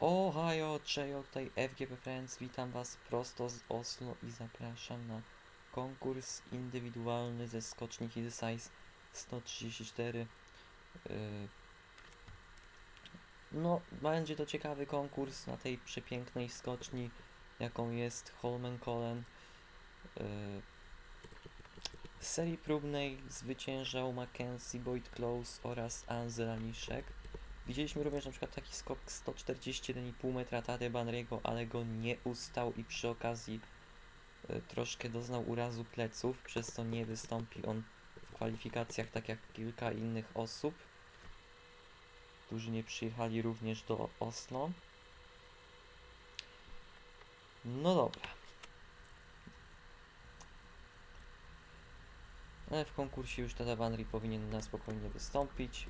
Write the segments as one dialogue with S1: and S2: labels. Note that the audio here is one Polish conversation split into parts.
S1: Ohio, Chejo, tutaj FGP Friends, witam Was prosto z Oslo i zapraszam na konkurs indywidualny ze skoczni Hill Size 134. Yy, No, będzie to ciekawy konkurs na tej przepięknej skoczni, jaką jest Holmenkollen. Yy, Z serii próbnej zwyciężał Mackenzie Boyd Close oraz Angela Niszek. Widzieliśmy również na przykład taki skok 141,5 metra Tade Banriego, ale go nie ustał i przy okazji y, troszkę doznał urazu pleców, przez co nie wystąpi on w kwalifikacjach tak jak kilka innych osób, którzy nie przyjechali również do Oslo. No dobra. Ale w konkursie już Tade Banri powinien na spokojnie wystąpić.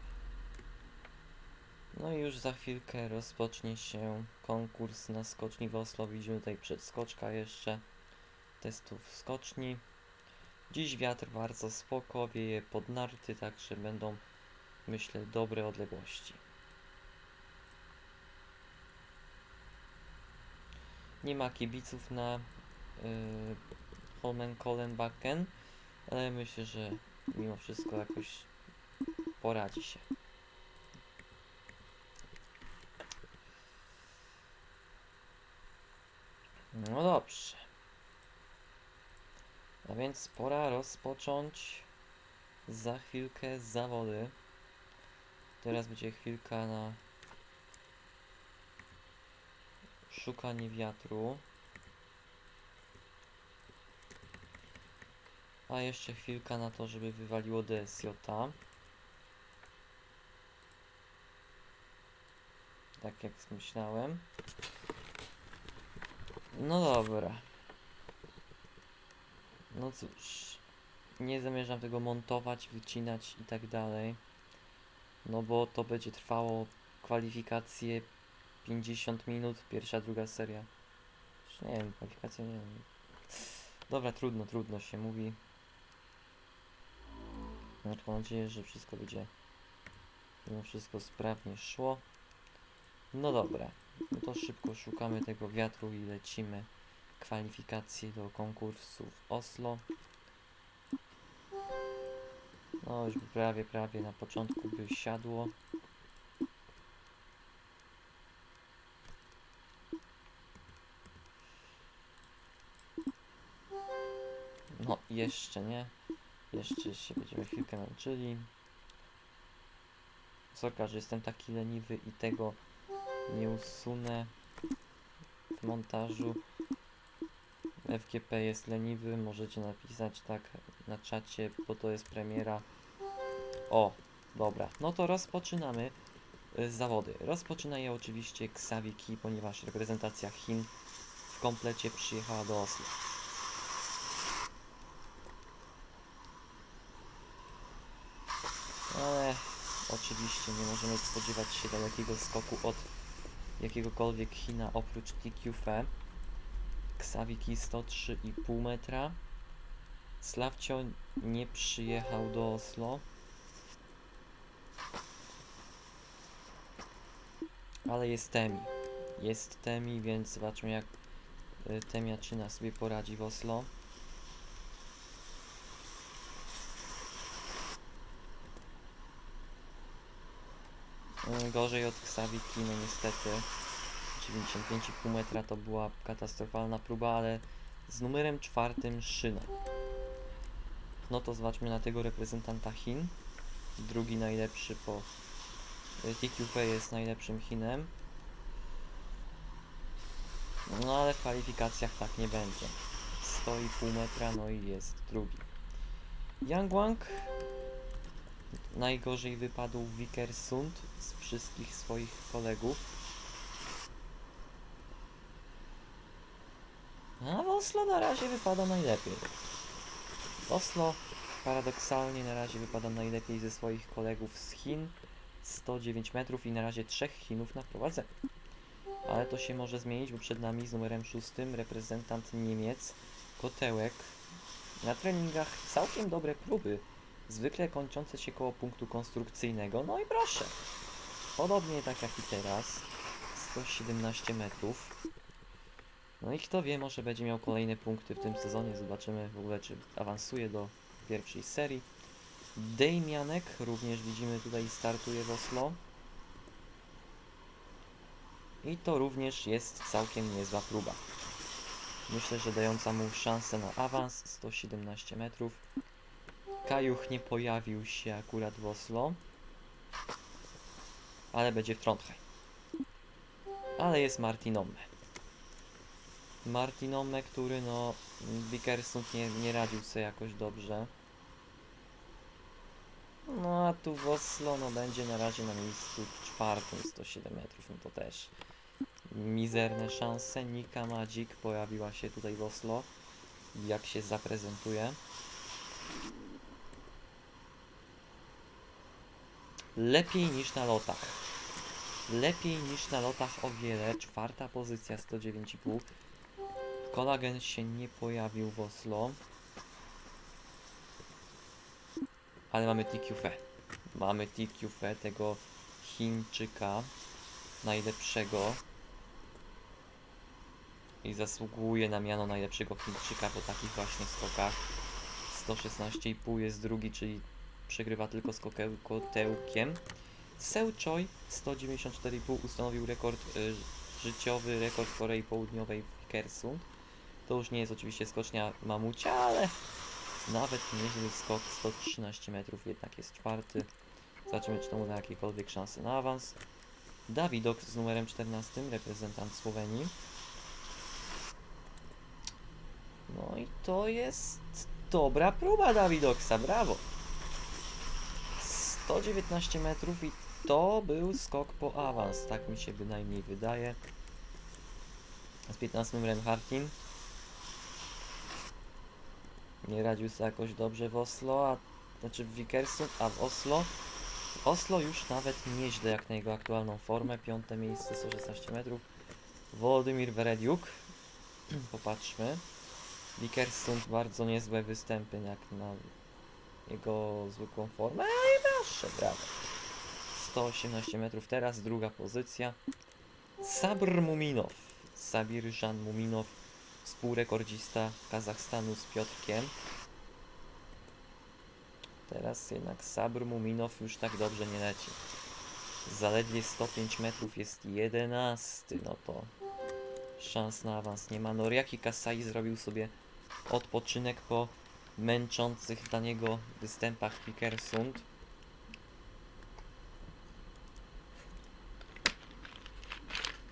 S1: No i już za chwilkę rozpocznie się konkurs na skoczni w Oslo. Widzimy tutaj przedskoczka jeszcze testów skoczni. Dziś wiatr bardzo spoko, wieje pod narty, także będą myślę dobre odległości. Nie ma kibiców na yy, Holmenkollen-Bakken, ale myślę, że mimo wszystko jakoś poradzi się. No dobrze. A więc pora rozpocząć za chwilkę zawody. Teraz będzie chwilka na szukanie wiatru. A jeszcze chwilka na to, żeby wywaliło DSJ. Tak jak myślałem. No dobra. No cóż. Nie zamierzam tego montować, wycinać i tak dalej. No bo to będzie trwało kwalifikacje 50 minut, pierwsza, druga seria. Już nie wiem, kwalifikacje nie wiem. Dobra, trudno, trudno się mówi. Mam nadzieję, że wszystko będzie wszystko sprawnie szło. No dobra. No to szybko szukamy tego wiatru i lecimy kwalifikacje do konkursu w Oslo. No już prawie, prawie na początku by siadło. No jeszcze nie. Jeszcze się będziemy chwilkę męczyli. Sorka, że jestem taki leniwy i tego nie usunę w montażu. FGP jest leniwy, możecie napisać tak na czacie, bo to jest premiera. O, dobra, no to rozpoczynamy y, zawody. Rozpoczyna je oczywiście Xavi ponieważ reprezentacja Chin w komplecie przyjechała do Oslo. Ale oczywiście nie możemy spodziewać się dalekiego skoku od jakiegokolwiek China oprócz TQF. Ksawiki 103,5 metra. Slavcio nie przyjechał do Oslo. Ale jest Temi. Jest Temi, więc zobaczmy jak y, Temiaczyna sobie poradzi w Oslo. Gorzej od Ksawiki, no niestety. 95,5 metra to była katastrofalna próba, ale z numerem czwartym szyna. No to zobaczmy na tego reprezentanta Chin. Drugi najlepszy po y, TQF jest najlepszym Chinem. No ale w kwalifikacjach tak nie będzie. 100,5 metra, no i jest drugi. Yang Wang najgorzej wypadł Wikersund z wszystkich swoich kolegów. A w Oslo na razie wypada najlepiej. Oslo paradoksalnie na razie wypada najlepiej ze swoich kolegów z Chin. 109 metrów i na razie trzech Chinów na prowadzeniu. Ale to się może zmienić, bo przed nami z numerem szóstym reprezentant Niemiec, Kotełek. Na treningach całkiem dobre próby, zwykle kończące się koło punktu konstrukcyjnego. No i proszę, podobnie tak jak i teraz, 117 metrów. No i kto wie, może będzie miał kolejne punkty w tym sezonie. Zobaczymy w ogóle, czy awansuje do pierwszej serii. Dejmianek również widzimy tutaj startuje w Oslo. I to również jest całkiem niezła próba. Myślę, że dająca mu szansę na awans 117 metrów. Kajuch nie pojawił się akurat w Oslo, ale będzie w Trondheim. Ale jest Martinomme. Martinomme, który no Wickersund nie, nie radził sobie jakoś dobrze. No a tu w Oslo no będzie na razie na miejscu czwartym 107 metrów, no to też mizerne szanse. Nika Magic pojawiła się tutaj w Oslo. Jak się zaprezentuje. Lepiej niż na lotach. Lepiej niż na lotach o wiele. Czwarta pozycja 109,5. Kolagen się nie pojawił w Oslo. Ale mamy TQF. Mamy TQF tego Chińczyka najlepszego i zasługuje na miano najlepszego Chińczyka po takich właśnie skokach. 116,5 jest drugi, czyli przegrywa tylko z kotełkiem. Seu Choi 194,5 ustanowił rekord y, życiowy, rekord Korei Południowej w Kersund. To już nie jest oczywiście skocznia mamucia, ale nawet niezły skok 113 metrów, jednak jest czwarty. Zobaczymy, czy to mu da jakiekolwiek szanse na awans. Dawidok z numerem 14, reprezentant Słowenii. No i to jest dobra próba Dawidoksa, brawo. 119 metrów i to był skok po awans, tak mi się bynajmniej wydaje. Z 15 numerem Harkin. Nie radził sobie jakoś dobrze w Oslo, a znaczy w Vikersund, a w Oslo. W Oslo już nawet nieźle jak na jego aktualną formę. Piąte miejsce 116 metrów. Władimir Werediuk. Popatrzmy. Vikersund bardzo niezłe występy jak na jego zwykłą formę. Nasze, brawo. 118 metrów teraz, druga pozycja. Sabr Muminow. Sabir Jan Muminow, współrekordzista Kazachstanu z Piotrkiem. Teraz jednak Sabr Muminow już tak dobrze nie leci. Zaledwie 105 metrów jest 11, no to szans na awans nie ma. Noriaki Kasai zrobił sobie odpoczynek po męczących dla niego występach w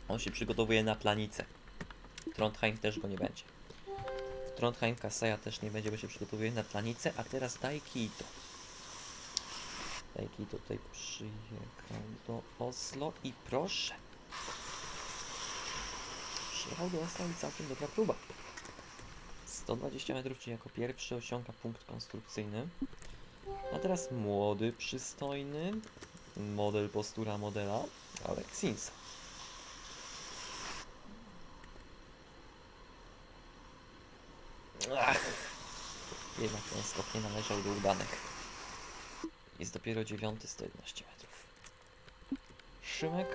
S1: On się przygotowuje na planicę. Trondheim też go nie będzie. Trondheim Kasaja też nie będzie, bo się przygotowuje na planicę. A teraz Daikito. Daikito tutaj przyjechał do Oslo i proszę. Przyjechał do Oslo i całkiem dobra próba. 120 metrów, czyli jako pierwszy osiąga punkt konstrukcyjny. A teraz młody, przystojny model postura modela Alexinsa. Jednak ten skok nie należał do udanych. Jest dopiero dziewiąty 111 metrów. Szymek.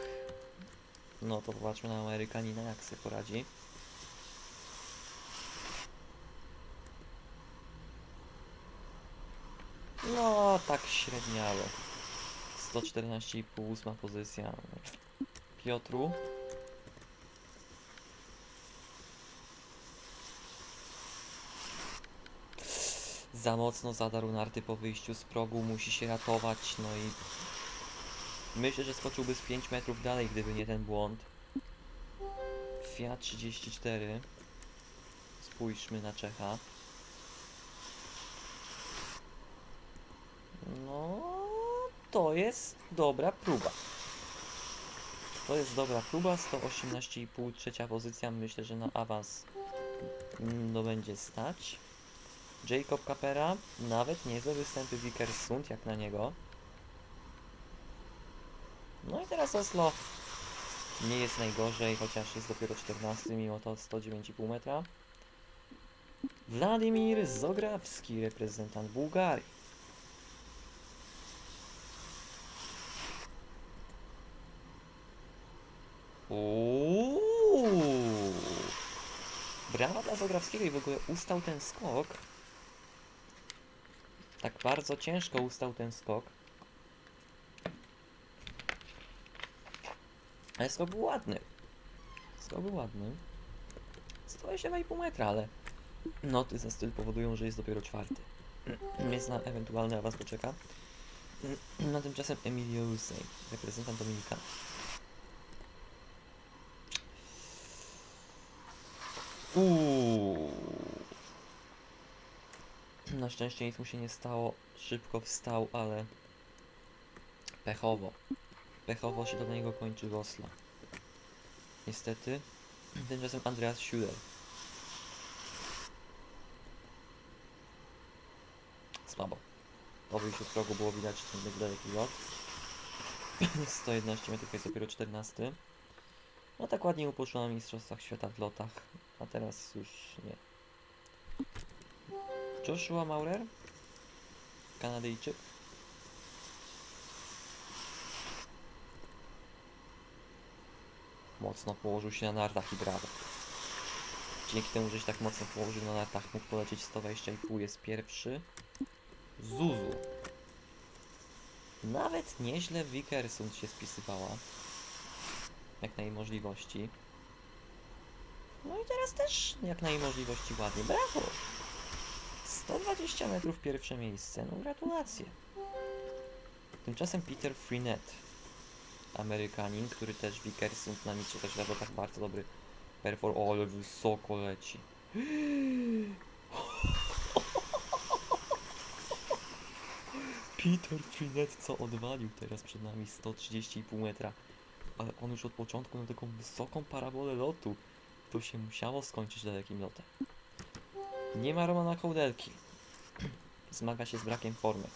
S1: No to popatrzmy na Amerykanina, jak sobie poradzi. No, tak średniawo. 114,5, ósma pozycja. Piotru. Za mocno zadarł narty po wyjściu z progu, musi się ratować, no i myślę, że skoczyłby z 5 metrów dalej, gdyby nie ten błąd. Fiat 34. Spójrzmy na Czecha. No, to jest dobra próba. To jest dobra próba, 118,5, trzecia pozycja, myślę, że na awans no będzie stać. Jacob Capera, nawet niezłe występy Vikersund, jak na niego. No i teraz Oslo nie jest najgorzej, chociaż jest dopiero 14, mimo to 109,5 metra. Władimir Zograwski, reprezentant Bułgarii. Uuu. Brawa dla Zografskiego i w ogóle ustał ten skok. Tak bardzo ciężko ustał ten skok. Ale skok był ładny. Skok był ładny. 122,5 metra, ale noty za styl powodują, że jest dopiero czwarty. Więc na ewentualny awans poczeka. Na tymczasem Emilio Rusey, reprezentant Dominika. Uuu. Na szczęście nic mu się nie stało. Szybko wstał, ale pechowo. Pechowo się do niego kończy w Oslo. Niestety. Tymczasem Andreas Schuler. Słabo. Po wyjściu z progu było widać ten dość daleki lot. 111 metrów jest dopiero 14. No tak ładnie mu poszło na Mistrzostwach Świata w lotach, a teraz już nie. Joshua Maurer? Kanadyjczyk? Mocno położył się na nartach i brawo. Dzięki temu, że się tak mocno położył na nartach, mógł polecieć 120,5 jest pierwszy. Zuzu. Nawet nieźle Wickersund się spisywała. Jak na jej możliwości. No i teraz też jak na jej możliwości ładnie. Brawo! 120 metrów pierwsze miejsce. No gratulacje. Tymczasem Peter Freenet. Amerykanin, który też Wickersund na mistrzostwach tak bardzo dobry perform. O, ale wysoko leci. Peter Freenet co odwalił teraz przed nami 130,5 metra. Ale on już od początku miał taką wysoką parabolę lotu. To się musiało skończyć dalekim lotem. Nie ma Romana Kołdelki. Zmaga się z brakiem formy.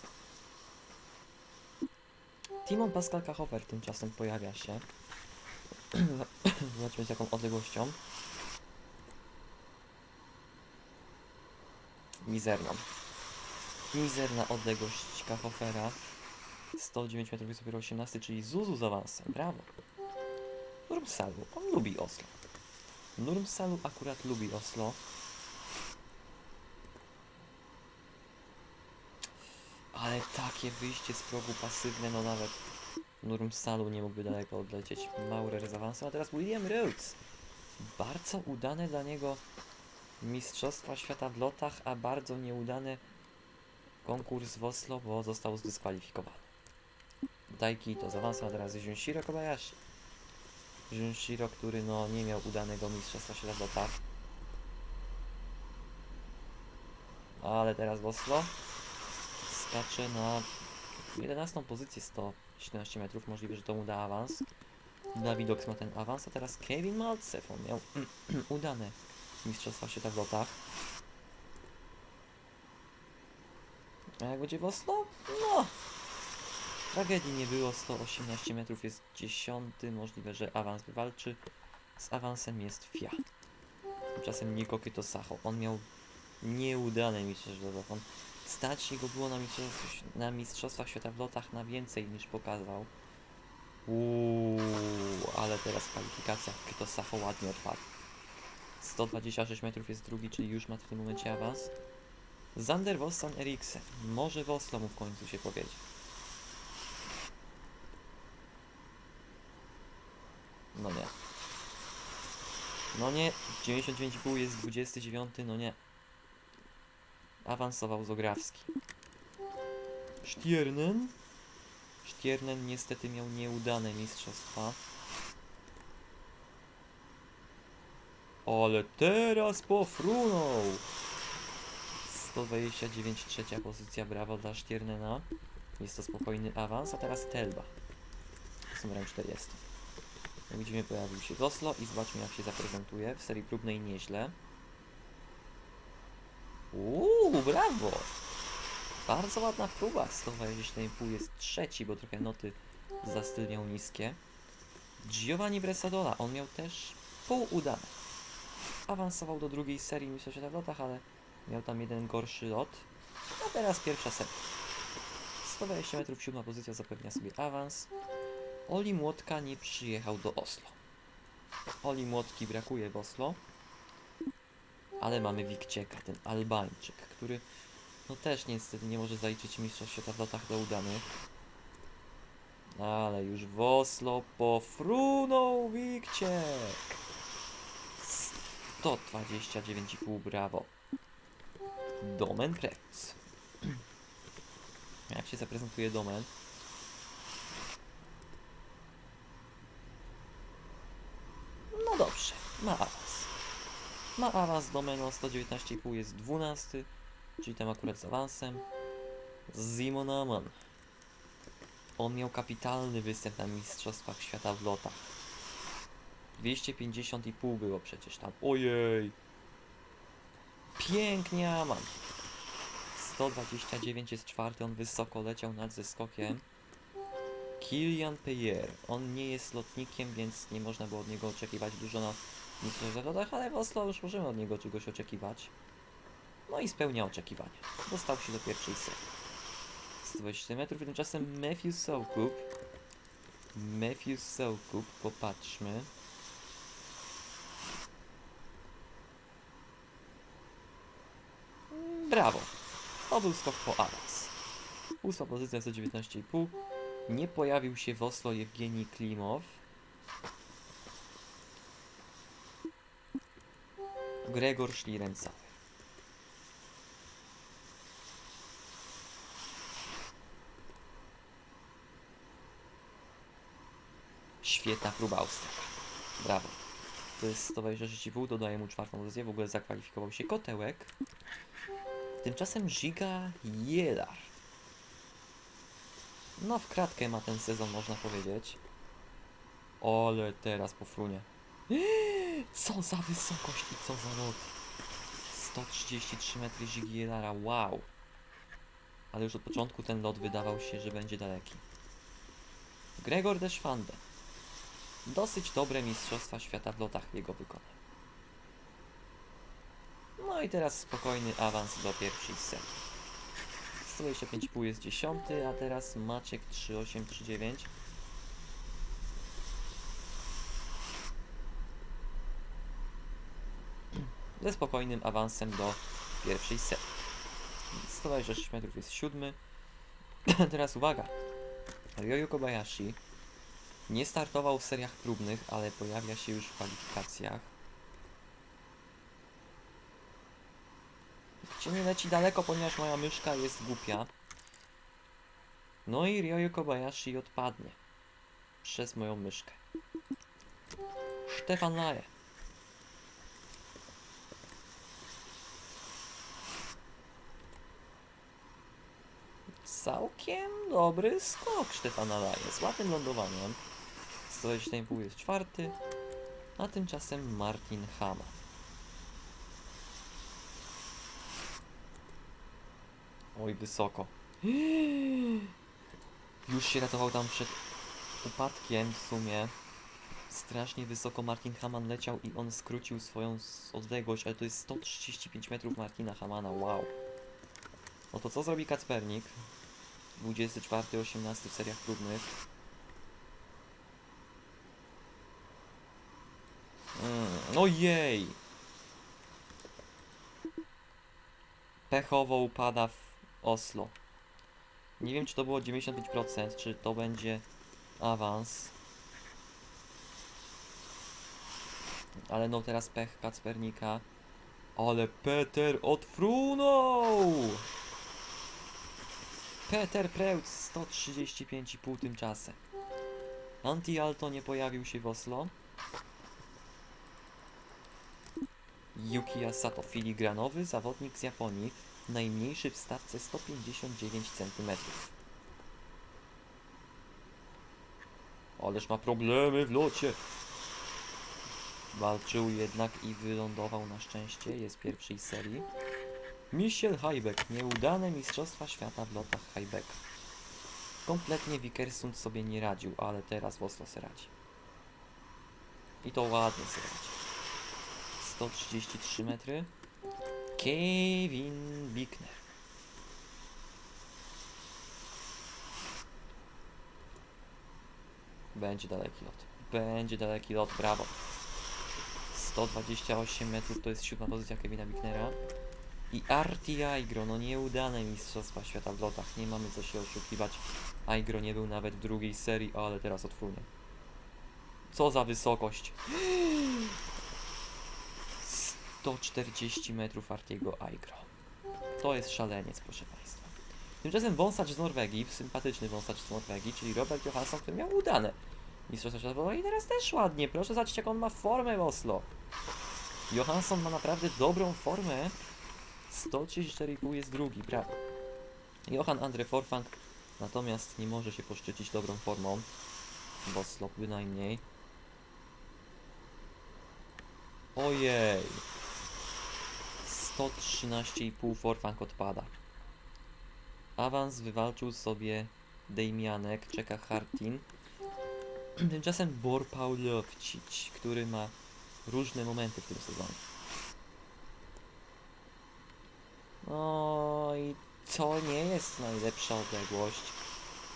S1: Timon Pascal Kachofer tymczasem pojawia się. Zobaczmy z jaką odległością. Mizerną. Mizerna odległość Kachofera. 109 metrów jest dopiero 18, czyli Zuzu z awansem. Brawo. Nurmsalu. On lubi Oslo. Nurmsalu akurat lubi Oslo. Ale takie wyjście z progu pasywne, no nawet Nurmsalu nie mógłby daleko odlecieć. Maurer z awansem, a teraz William Rhodes. Bardzo udane dla niego Mistrzostwa Świata w lotach, a bardzo nieudany konkurs w Oslo, bo został zdyskwalifikowany. Daiki to z awansem, a teraz Junshiro Kobayashi. Junshiro, który no nie miał udanego Mistrzostwa Świata w lotach. Ale teraz w Oslo skacze na 11 pozycję 117 metrów. Możliwe, że to mu da awans. Davidox ma ten awans, a teraz Kevin Maltsev. On miał udane Mistrzostwa Świata w lotach. A jak będzie Oslo? No! Tragedii nie było, 118 metrów jest dziesiąty, możliwe, że awans wywalczy. Z awansem jest Fia. Tymczasem Niko Kytosacho, on miał nieudane mistrzostwa lotów. On stać jego było na, mistrzostw, na mistrzostwach świata w lotach na więcej niż pokazał. Uuu, ale teraz w kwalifikacjach Kytosacho ładnie odpadł. 126 metrów jest drugi, czyli już ma w tym momencie awans. Zander Vossan Eriksen. Może w mu w końcu się powiedzie. No nie. No nie. 99,5 jest 29, no nie. Awansował Zograwski. Stiernen. Stiernen niestety miał nieudane mistrzostwa. Ale teraz pofrunął! 129 trzecia pozycja, brawo dla Stiernena. Jest to spokojny awans, a teraz Telba. Z numerem 40. Jak widzimy pojawił się w Oslo i zobaczmy jak się zaprezentuje. W serii próbnej nieźle. Uuu, brawo! Bardzo ładna próba. 120,5 jest trzeci, bo trochę noty za styl miał niskie. Giovanni Bresadola, on miał też pół udane. Awansował do drugiej serii, myślę, że w lotach, ale miał tam jeden gorszy lot. A teraz pierwsza seria. 120 metrów, siódma pozycja zapewnia sobie awans. Oli Młotka nie przyjechał do Oslo. Oli Młotki brakuje w Oslo. Ale mamy Wikcieka, ten Albańczyk, który no też niestety nie może zaliczyć mistrzostw świata w lotach do udanych. Ale już w Oslo pofrunął Wikciek. 129,5 brawo. Domen Preps. Jak się zaprezentuje Domen? No dobrze, ma awans. Ma awans Domeno 119,5 jest 12, czyli tam akurat z awansem. Simon Aman. On miał kapitalny występ na Mistrzostwach Świata w lotach. 250,5 było przecież tam. Ojej! Pięknie Aman. 129 jest czwarty, on wysoko leciał nad zeskokiem. Kilian Peyer. On nie jest lotnikiem, więc nie można było od niego oczekiwać dużo na mistrzostwach w lotach, ale w Oslo już możemy od niego czegoś oczekiwać. No i spełnia oczekiwania. Dostał się do pierwszej serii. 120 metrów, tymczasem Matthew Soukup. Matthew Soukup, popatrzmy. Brawo. To był skok po awans. Ósma pozycja 119,5. Nie pojawił się w Oslo Jewgenij Klimow. Gregor Szlirenca. Świetna próba Austriaka. Brawo. To jest 126,5, dodaję mu czwartą pozycję, w ogóle zakwalifikował się Kotełek. Tymczasem Giga Jelar. No w kratkę ma ten sezon, można powiedzieć. Ale teraz po frunie. Co za wysokość i co za lot. 133 metry Ziggy Jelara, wow. Ale już od początku ten lot wydawał się, że będzie daleki. Gregor Deschwande. Dosyć dobre mistrzostwa świata w lotach jego wykonał. No i teraz spokojny awans do pierwszej serii. 125,5 jest dziesiąty, a teraz Maciek 3839. Ze spokojnym awansem do pierwszej serii. 126 metrów jest siódmy. teraz uwaga. Ryoyu Kobayashi nie startował w seriach próbnych, ale pojawia się już w kwalifikacjach. Gdzie nie leci daleko, ponieważ moja myszka jest głupia. No i Ryoyu Kobayashi odpadnie. Przez moją myszkę. Stefan Laje. Całkiem dobry skok Stefana Laje z ładnym lądowaniem. 120,5 jest czwarty, a tymczasem Martin Hama. Oj, wysoko. Już się ratował tam przed upadkiem w sumie. Strasznie wysoko Martin Haman leciał i on skrócił swoją odległość, ale to jest 135 metrów Martina Hamana, wow. No to co zrobi Kacpernik? 24-18 w seriach próbnych. Mm, ojej! Pechowo upada w Oslo. Nie wiem, czy to było 95%, czy to będzie awans. Ale no teraz pech Kacpernika. Ale Peter odfrunął! Peter Preutz 135,5 tymczasem. Anti-Alto nie pojawił się w Oslo. Yuki Asato, filigranowy zawodnik z Japonii, najmniejszy w stawce 159 cm. Ależ ma problemy w locie. Walczył jednak i wylądował na szczęście, jest pierwszej serii. Michel Heibeck, nieudane Mistrzostwa Świata w lotach Heibecka. Kompletnie Wikersund sobie nie radził, ale teraz Oslo se radzi. I to ładnie se radzi. 133 metry. Kevin Bickner. Będzie daleki lot. Będzie daleki lot, brawo. 128 metrów to jest siódma pozycja Kevina Bicknera. I Arti Aigro, no nieudane Mistrzostwa Świata w lotach, nie mamy co się oszukiwać. Aigro nie był nawet w drugiej serii, ale teraz odfrunie. Co za wysokość! 140 metrów Artiego Aigro. To jest szaleniec, proszę Państwa. Tymczasem wąsacz z Norwegii, sympatyczny wąsacz z Norwegii, czyli Robert Johansson, który miał udane Mistrzostwa Świata i teraz też ładnie. Proszę zobaczyć, jak on ma formę w Oslo. Johansson ma naprawdę dobrą formę. 134,5 jest drugi, prawda? Johan Andre Forfang natomiast nie może się poszczycić dobrą formą. W Oslo bynajmniej. Ojej. 113,5 Forfang odpada. Awans wywalczył sobie Dejmianek, czeka Hartin. Tymczasem Bor Paulowcic, który ma różne momenty w tym sezonie. No i to nie jest najlepsza odległość.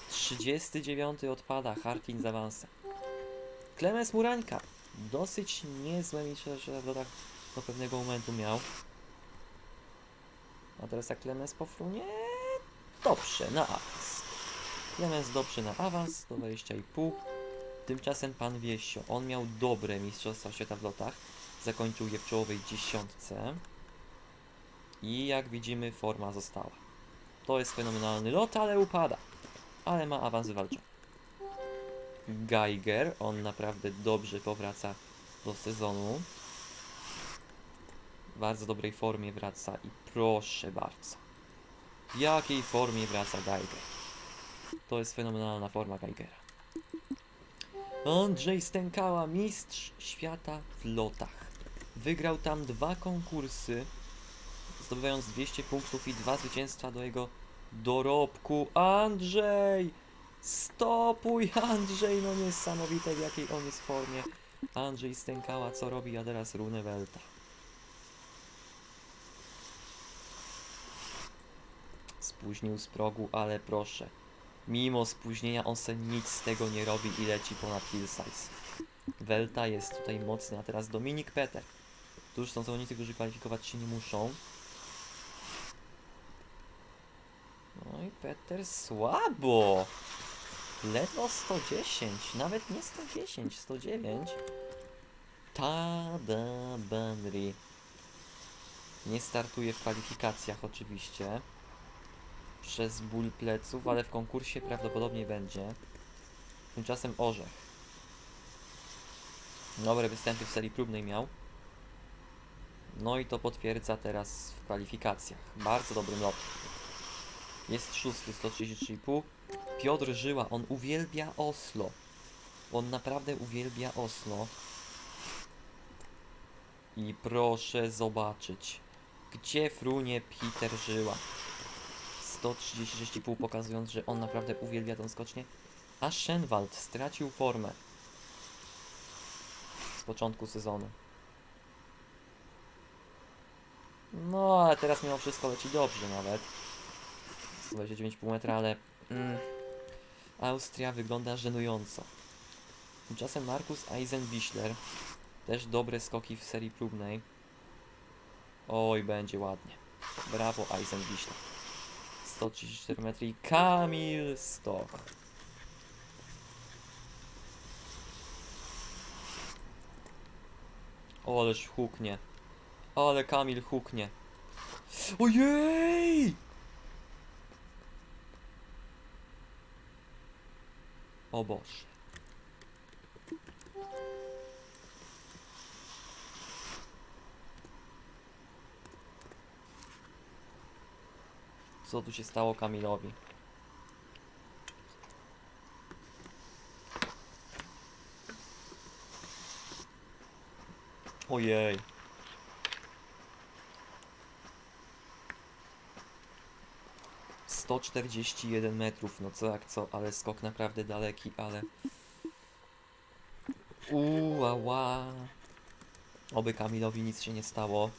S1: 39 odpada, Hartin z awansem. Klemens Murańka. Dosyć niezłe mistrzostwa w lotach do pewnego momentu miał. A teraz jak Klemens pofrunie? Dobrze, na awans. Klemens dobrze na awans, do 20,5. Tymczasem pan Wiesio, on miał dobre mistrzostwa świata w lotach. Zakończył je w czołowej dziesiątce. I jak widzimy, forma została. To jest fenomenalny lot, ale upada. Ale ma awans wywalczony. Geiger, on naprawdę dobrze powraca do sezonu. W bardzo dobrej formie wraca i proszę bardzo. W jakiej formie wraca Geiger? To jest fenomenalna forma Geigera. Andrzej Stękała, mistrz świata w lotach. Wygrał tam dwa konkursy, zdobywając 200 punktów i dwa zwycięstwa do jego dorobku. Andrzej! Stopuj, Andrzej! No niesamowite, w jakiej on jest formie. Andrzej Stękała, co robi, a teraz Runewelta. Spóźnił z progu, ale proszę. Mimo spóźnienia on se nic z tego nie robi i leci ponad Hillsize. Welta jest tutaj mocny, a teraz Dominik Peter. Tu już są zawodnicy, którzy kwalifikować się nie muszą. No i Peter słabo. Ledwo 110, nawet nie 110, 109. Tada Benry. Nie startuje w kwalifikacjach oczywiście. Przez ból pleców, ale w konkursie prawdopodobnie będzie. Tymczasem Orzech. Dobre występy w serii próbnej miał. No i to potwierdza teraz w kwalifikacjach. Bardzo dobrym lotem. Jest szósty, 133,5. Piotr Żyła, on uwielbia Oslo. On naprawdę uwielbia Oslo. I proszę zobaczyć, gdzie frunie Peter Żyła. 136,5 pokazując, że on naprawdę uwielbia tą skocznię. A Schenwald stracił formę z początku sezonu. No, ale teraz mimo wszystko leci dobrze nawet. 129,5 metra, ale mm, Austria wygląda żenująco. Tymczasem Markus Eisenbichler też dobre skoki w serii próbnej. Oj, będzie ładnie. Brawo Eisenbichler. 134 metry i Kamil Stoch. O, ależ huknie. Ale Kamil huknie. Ojej! O Boże. Co tu się stało Kamilowi? Ojej. Sto czterdzieści jeden metrów, no co jak co, ale skok naprawdę daleki, ale... Uuu, ała. Oby Kamilowi nic się nie stało.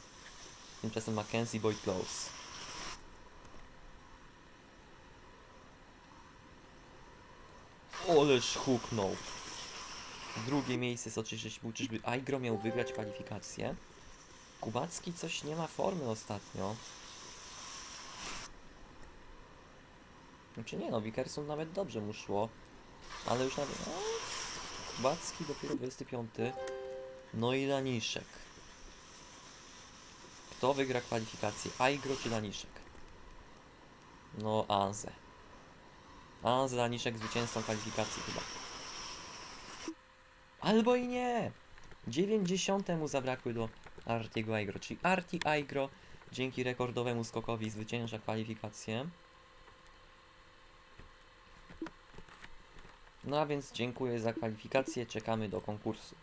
S1: Tymczasem Mackenzie Boyd Close. Oleż huknął. Drugie miejsce czyżbyś był, czyżby Aigro miał wygrać kwalifikację? Kubacki coś nie ma formy ostatnio. Znaczy nie no, Wickerson nawet dobrze mu szło. Ale już nawet... No, Kubacki dopiero 25. No i Daniszek. Kto wygra kwalifikację? Aigro czy Daniszek? No, Anze. Anze Daniszek zwycięzcą kwalifikacji chyba. Albo i nie! 90 mu zabrakły do Artiego Aigro, czyli Arti Aigro dzięki rekordowemu skokowi zwycięża kwalifikację. No a więc dziękuję za kwalifikację, czekamy do konkursu.